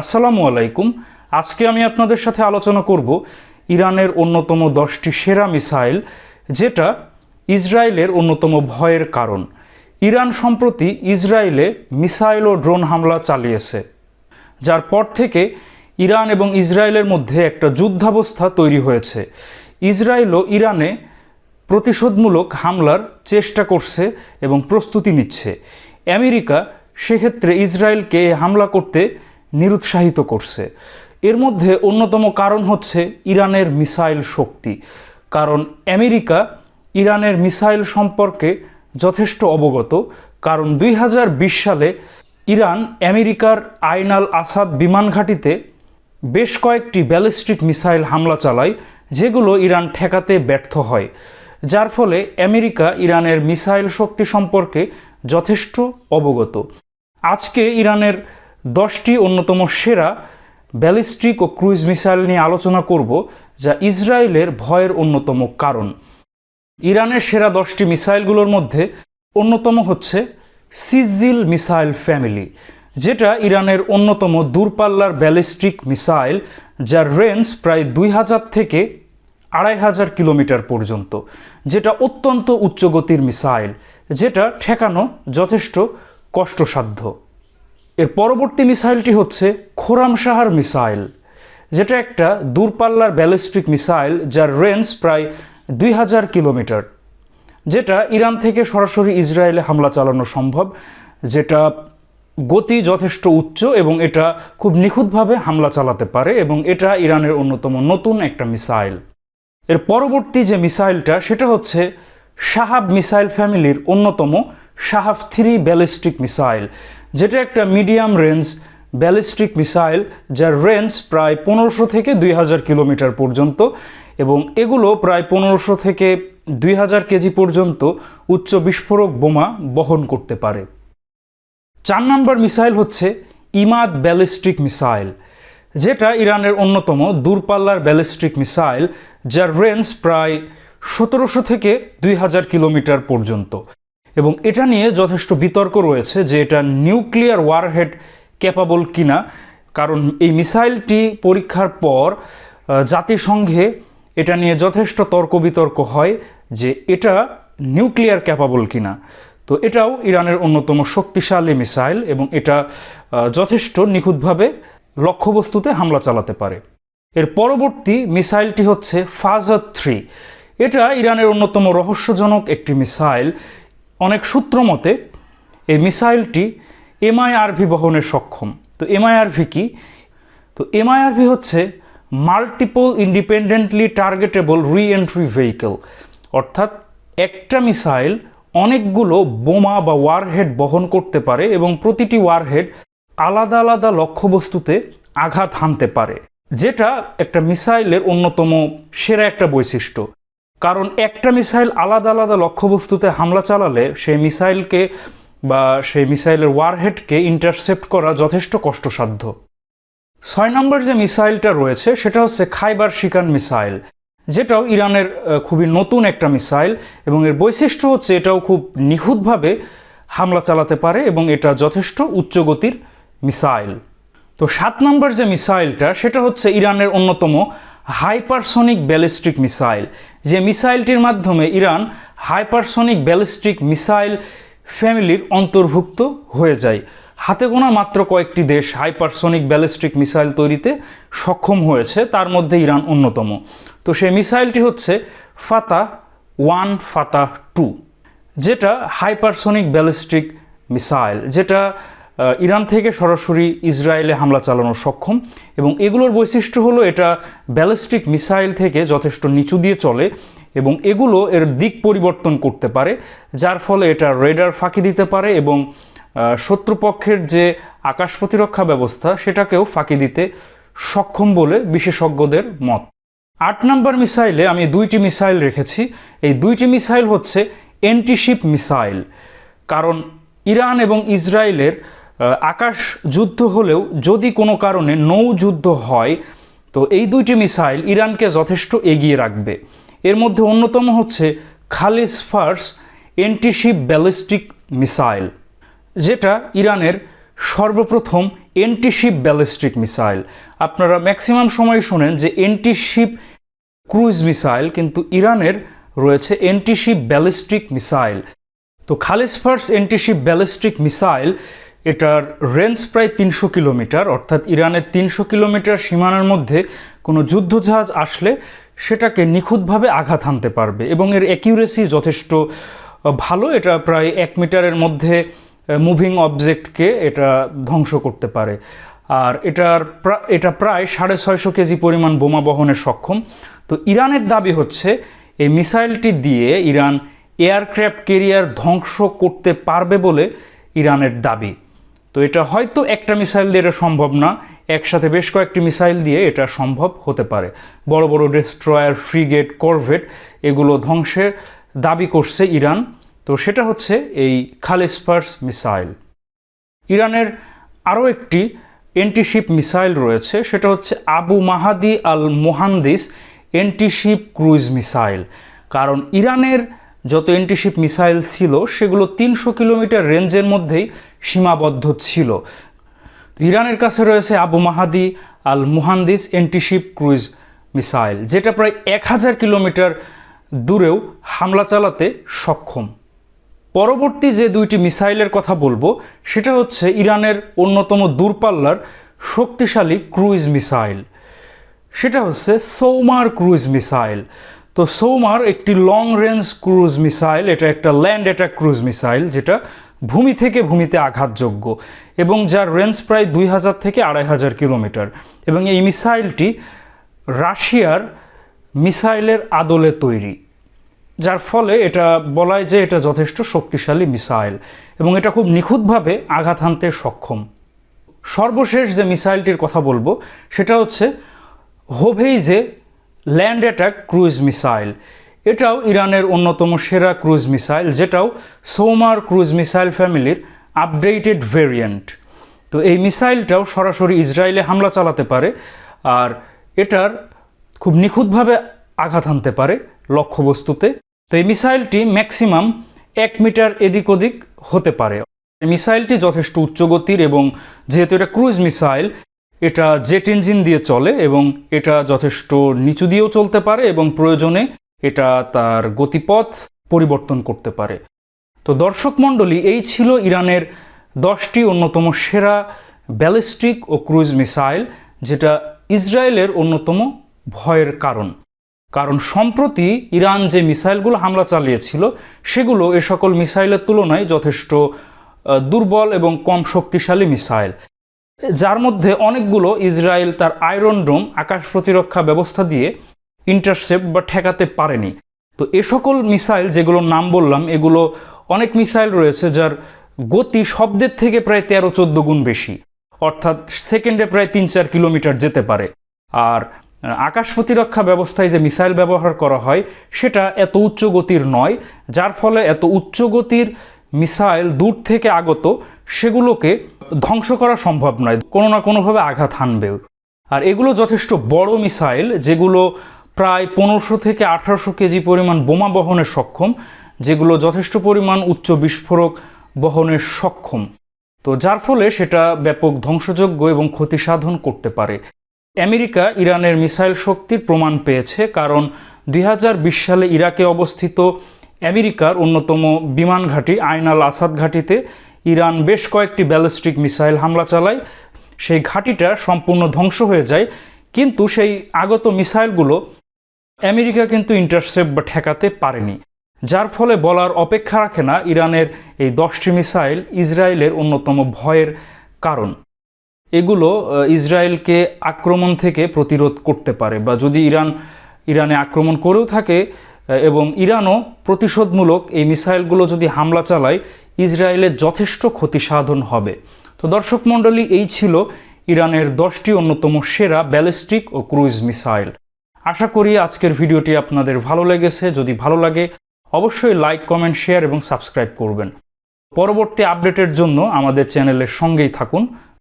আসসালামু আলাইকুম। আজকে আমি আপনাদের সাথে আলোচনা করব ইরানের অন্যতম দশটি সেরা মিসাইল, যেটা ইসরায়েলের অন্যতম ভয়ের কারণ। ইরান সম্প্রতি ইসরায়েলে মিসাইল ও ড্রোন হামলা চালিয়েছে, যার পর থেকে ইরান এবং ইসরায়েলের মধ্যে একটা যুদ্ধাবস্থা তৈরি হয়েছে। ইসরায়েলও ইরানে প্রতিশোধমূলক হামলার চেষ্টা করছে এবং প্রস্তুতি নিচ্ছে। আমেরিকা সেক্ষেত্রে ইসরায়েলকে হামলা করতে নিরুৎসাহিত করছে। এর মধ্যে অন্যতম কারণ হচ্ছে ইরানের মিসাইল শক্তি। কারণ আমেরিকা ইরানের মিসাইল সম্পর্কে যথেষ্ট অবগত। কারণ দুই হাজার বিশ সালে ইরান আমেরিকার আইনাল আসাদ বিমান ঘাঁটিতে বেশ কয়েকটি ব্যালিস্টিক মিসাইল হামলা চালায়, যেগুলো ইরান ঠেকাতে ব্যর্থ হয়। যার ফলে আমেরিকা ইরানের মিসাইল শক্তি সম্পর্কে যথেষ্ট অবগত। আজকে ইরানের দশটি অন্যতম সেরা ব্যালিস্টিক ও ক্রুইজ মিসাইল নিয়ে আলোচনা করব, যা ইসরায়েলের ভয়ের অন্যতম কারণ। ইরানের সেরা দশটি মিসাইলগুলোর মধ্যে অন্যতম হচ্ছে সিজিল মিসাইল ফ্যামিলি, যেটা ইরানের অন্যতম দূরপাল্লার ব্যালিস্টিক মিসাইল, যার রেঞ্জ প্রায় দুই হাজার থেকে আড়াই হাজার কিলোমিটার পর্যন্ত, যেটা অত্যন্ত উচ্চগতির মিসাইল, যেটা ঠেকানো যথেষ্ট কষ্টসাধ্য। এর পরবর্তী মিসাইলটি হচ্ছে খোরামশাহার মিসাইল, যেটা একটা দূরপাল্লার ব্যালিস্টিক মিসাইল যার রেঞ্জ প্রায় দুই হাজার কিলোমিটার, যেটা ইরান থেকে সরাসরি ইসরায়েলে হামলা চালানো সম্ভব, যেটা গতি যথেষ্ট উচ্চ এবং এটা খুব নিখুঁতভাবে হামলা চালাতে পারে এবং এটা ইরানের অন্যতম নতুন একটা মিসাইল। এর পরবর্তী যে মিসাইলটা, সেটা হচ্ছে শাহাব মিসাইল ফ্যামিলির অন্যতম শাহাব থ্রি ব্যালিস্টিক মিসাইল যেটা একটা মিডিয়াম রেঞ্জ ব্যালিস্টিক মিসাইল যার রেঞ্জ প্রায় পনেরোশো থেকে দুই হাজার কিলোমিটার পর্যন্ত এবং এগুলো প্রায় পনেরোশো থেকে দুই হাজার কেজি পর্যন্ত উচ্চ বিস্ফোরক বোমা বহন করতে পারে। চার নম্বর মিসাইল হচ্ছে ইমাদ ব্যালিস্টিক মিসাইল যেটা ইরানের অন্যতম দূরপাল্লার ব্যালিস্টিক মিসাইল যার রেঞ্জ প্রায় সতেরোশো থেকে দুই হাজার কিলোমিটার পর্যন্ত। এবং এটা নিয়ে যথেষ্ট বিতর্ক রয়েছে যে এটা নিউক্লিয়ার ওয়ারহেড ক্যাপাবল কিনা, কারণ এই মিসাইলটি পরীক্ষার পর জাতিসংঘে এটা নিয়ে যথেষ্ট তর্ক বিতর্ক হয় যে এটা নিউক্লিয়ার ক্যাপাবল কিনা। তো এটাও ইরানের অন্যতম শক্তিশালী মিসাইল এবং এটা যথেষ্ট নিখুঁতভাবে লক্ষ্যবস্তুতে হামলা চালাতে পারে। এর পরবর্তী মিসাইলটি হচ্ছে ফাজার থ্রি এটা ইরানের অন্যতম রহস্যজনক একটি মিসাইল। অনেক সূত্র মতে, এই মিসাইলটি এমআইআরভি বহনে সক্ষম। তো এমআইআরভি কি? তো এমআইআরভি হচ্ছে multiple independently targetable re entry vehicle অর্থাৎ একটা মিসাইল অনেকগুলো বোমা বা ওয়ারহেড বহন করতে পারে এবং প্রতিটি ওয়ারহেড আলাদা আলাদা লক্ষ্যবস্তুতে আঘাত হানতে পারে, যেটা একটা মিসাইলের অন্যতম সেরা একটা বৈশিষ্ট্য। কারণ একটা মিসাইল আলাদা আলাদা লক্ষ্যবস্তুতে হামলা চালালে সেই মিসাইলকে বা সেই মিসাইলের ওয়ারহেডকে ইন্টারসেপ্ট করা যথেষ্ট কষ্টসাধ্য। ছয় নম্বর যে মিসাইলটা রয়েছে, সেটা হচ্ছে খাইবার শিকান মিসাইল, যেটাও ইরানের খুবই নতুন একটা মিসাইল এবং এর বৈশিষ্ট্য হচ্ছে এটাও খুব নিখুঁতভাবে হামলা চালাতে পারে এবং এটা যথেষ্ট উচ্চগতির মিসাইল। তো সাত নম্বর যে মিসাইলটা, সেটা হচ্ছে ইরানের অন্যতম হাইপারসনিক ব্যালিস্টিক মিসাইল। যে মিসাইলটির মাধ্যমে ইরান হাইপারসনিক ব্যালিস্টিক মিসাইল ফ্যামিলির অন্তর্ভুক্ত হয়ে যায়। হাতে গোনা মাত্র কয়েকটি দেশ হাইপারসনিক ব্যালিস্টিক মিসাইল তৈরিতে সক্ষম হয়েছে, তার মধ্যে ইরান অন্যতম। তো সেই মিসাইলটি হচ্ছে ফাতা ওয়ান, ফাতা টু, যেটা হাইপারসনিক ব্যালিস্টিক মিসাইল, যেটা ইরান থেকে সরাসরি ইসরায়েলে হামলা চালানো সক্ষম এবং এগুলোর বৈশিষ্ট্য হলো এটা ব্যালিস্টিক মিসাইল থেকে যথেষ্ট নিচু দিয়ে চলে এবং এগুলো এর দিক পরিবর্তন করতে পারে, যার ফলে এটা রেডার ফাঁকি দিতে পারে এবং শত্রুপক্ষের যে আকাশ প্রতিরক্ষা ব্যবস্থা সেটাকেও ফাঁকি দিতে সক্ষম বলে বিশেষজ্ঞদের মত। আট নম্বর মিসাইলে আমি দুইটি মিসাইল রেখেছি। এই দুইটি মিসাইল হচ্ছে এন্টিশিপ মিসাইল, কারণ ইরান এবং ইসরায়েলের আকাশ যুদ্ধ হলেও যদি কোনো কারণে নৌ যুদ্ধ হয়, তো এই দুইটি মিসাইল ইরানকে যথেষ্ট এগিয়ে রাখবে। এর মধ্যে অন্যতম হচ্ছে Khalij Fars antiship ballistic missile, যেটা ইরানের সর্বপ্রথম এন্টিশিপ ব্যালিস্টিক মিসাইল। আপনারা ম্যাক্সিমাম সময় শোনেন যে এন্টিশিপ ক্রুজ মিসাইল, কিন্তু ইরানের রয়েছে এন্টিশিপ ব্যালিস্টিক মিসাইল। তো খালিসফার্স এন্টিশিপ ব্যালিস্টিক মিসাইল এটার রেঞ্জ প্রায় তিনশো কিলোমিটার, অর্থাৎ ইরানের তিনশো কিলোমিটার সীমানার মধ্যে কোনো যুদ্ধজাহাজ আসলে সেটাকে নিখুঁতভাবে আঘাত হানতে পারবে এবং এর অ্যাকিউরেসি যথেষ্ট ভালো। এটা প্রায় এক মিটারের মধ্যে মুভিং অবজেক্টকে এটা ধ্বংস করতে পারে। আর এটার এটা প্রায় সাড়ে ছয়শো কেজি পরিমাণ বোমা বহনে সক্ষম। তো ইরানের দাবি হচ্ছে, এই মিসাইলটি দিয়ে ইরান এয়ারক্রাফট কেরিয়ার ধ্বংস করতে পারবে বলে ইরানের দাবি। তো এটা হয়তো একটা মিসাইল দিয়ে এটা সম্ভব না, একসাথে বেশ কয়েকটি মিসাইল দিয়ে এটা সম্ভব হতে পারে। বড় বড় ডেস্ট্রয়ার, ফ্রিগেট, করভেট এগুলো ধ্বংসের দাবি করছে ইরান। তো সেটা হচ্ছে এই খালিসপার্স মিসাইল। ইরানের আরও একটি এন্টিশিপ মিসাইল রয়েছে, সেটা হচ্ছে Abu Mahdi al Muhandis antiship cruise missile. কারণ ইরানের যত এন্টিশিপ মিসাইল ছিল, সেগুলো তিনশো কিলোমিটার রেঞ্জের মধ্যেই সীমাবদ্ধ ছিল। ইরানের কাছে রয়েছে Abu Mahdi al Muhandis antiship cruise missile যেটা প্রায় এক হাজার কিলোমিটার দূরেও হামলা চালাতে সক্ষম। পরবর্তী যে দুইটি মিসাইলের কথা বলব, সেটা হচ্ছে ইরানের অন্যতম দূরপাল্লার শক্তিশালী ক্রুইজ মিসাইল সেটা হচ্ছে সৌমার ক্রুইজ মিসাইল তো সৌমার একটি লং রেঞ্জ ক্রুজ মিসাইল এটা একটা ল্যান্ড অ্যাটাক ক্রুজ মিসাইল যেটা ভূমি থেকে ভূমিতে আঘাতযোগ্য এবং যার রেঞ্জ প্রায় দুই হাজার থেকে আড়াই হাজার কিলোমিটার। এবং এই মিসাইলটি রাশিয়ার মিসাইলের আদলে তৈরি, যার ফলে এটা বলায় যে এটা যথেষ্ট শক্তিশালী মিসাইল এবং এটা খুব নিখুঁতভাবে আঘাত হানতে সক্ষম। সর্বশেষ যে মিসাইলটির কথা বলব, সেটা হচ্ছে Hoveyzeh land attack cruise missile এটাও ইরানের অন্যতম সেরা ক্রুজ মিসাইল, যেটাও সোমার ক্রুজ মিসাইল ফ্যামিলির আপডেটেড ভেরিয়েন্ট। তো এই মিসাইলটাও সরাসরি ইসরায়েলে হামলা চালাতে পারে, আর এটার খুব নিখুঁতভাবে আঘাত হানতে পারে লক্ষ্যবস্তুতে। তো এই মিসাইলটি ম্যাক্সিমাম এক মিটার এদিক ওদিক হতে পারে। মিসাইলটি যথেষ্ট উচ্চগতির এবং যেহেতু এটা ক্রুজ মিসাইল, এটা জেট ইঞ্জিন দিয়ে চলে এবং এটা যথেষ্ট নিচু দিয়েও চলতে পারে এবং প্রয়োজনে এটা তার গতিপথ পরিবর্তন করতে পারে। তো দর্শক মণ্ডলী, এই ছিল ইরানের দশটি অন্যতম সেরা ব্যালিস্টিক ও ক্রুজ মিসাইল, যেটা ইসরায়েলের অন্যতম ভয়ের কারণ। কারণ সম্প্রতি ইরান যে মিসাইলগুলো হামলা চালিয়েছিল, সেগুলো এ সকল মিসাইলের তুলনায় যথেষ্ট দুর্বল এবং কম শক্তিশালী মিসাইল। যার মধ্যে অনেকগুলো ইসরায়েল তার আয়রন ডোম, আকাশ প্রতিরক্ষা ব্যবস্থা দিয়ে ইন্টারসেপ্ট বা ঠেকাতে পারেনি। তো এ সকল মিসাইল যেগুলোর নাম বললাম, এগুলো অনেক মিসাইল রয়েছে যার গতি শব্দের থেকে প্রায় তেরো চোদ্দ গুণ বেশি। অর্থাৎ সেকেন্ডে প্রায় তিন চার কিলোমিটার যেতে পারে। আর আকাশ প্রতিরক্ষা ব্যবস্থায় যে মিসাইল ব্যবহার করা হয়, সেটা এত উচ্চ গতির নয়, যার ফলে এত উচ্চ গতির মিসাইল দূর থেকে আগত, সেগুলোকে ধ্বংস করা সম্ভব নয়, কোনো না কোনোভাবে আঘাত হানবেও। আর এগুলো যথেষ্ট বড় মিসাইল, যেগুলো প্রায় পনেরোশো থেকে আঠারোশো কেজি পরিমাণ বোমা বহনের সক্ষম, যেগুলো যথেষ্ট পরিমাণ উচ্চ বিস্ফোরক বহনের সক্ষম। তো যার ফলে সেটা ব্যাপক ধ্বংসযোগ্য এবং ক্ষতি সাধন করতে পারে। আমেরিকা ইরানের মিসাইল শক্তির প্রমাণ পেয়েছে, কারণ দুই হাজার বিশ সালে ইরাকে অবস্থিত আমেরিকার অন্যতম বিমান ঘাঁটি আইনাল আসাদ ঘাঁটিতে ইরান বেশ কয়েকটি ব্যালিস্টিক মিসাইল হামলা চালায়। সেই ঘাঁটিটা সম্পূর্ণ ধ্বংস হয়ে যায়, কিন্তু সেই আগত মিসাইলগুলো আমেরিকা কিন্তু ইন্টারসেপ্ট বা ঠেকাতে পারেনি, যার ফলে বলার অপেক্ষা রাখে না ইরানের এই দশটি মিসাইল ইসরায়েলের অন্যতম ভয়ের কারণ। এগুলো ইসরায়েলকে আক্রমণ থেকে প্রতিরোধ করতে পারে বা যদি ইরান, ইরানে আক্রমণ করেও থাকে এবং ইরানও প্রতিশোধমূলক এই মিসাইলগুলো যদি হামলা চালায় ইসরায়েলের যথেষ্ট ক্ষতি সাধন হবে। তো দর্শক মণ্ডলী, এই ছিল ইরানের দশটি অন্যতম সেরা ব্যালিস্টিক ও ক্রুইজ মিসাইল। আশা করি আজকের ভিডিওটি আপনাদের ভালো লেগেছে। যদি ভালো লাগে, অবশ্যই লাইক, কমেন্ট, শেয়ার এবং সাবস্ক্রাইব করবেন। পরবর্তী আপডেটের জন্য আমাদের চ্যানেলের সঙ্গেই থাকুন।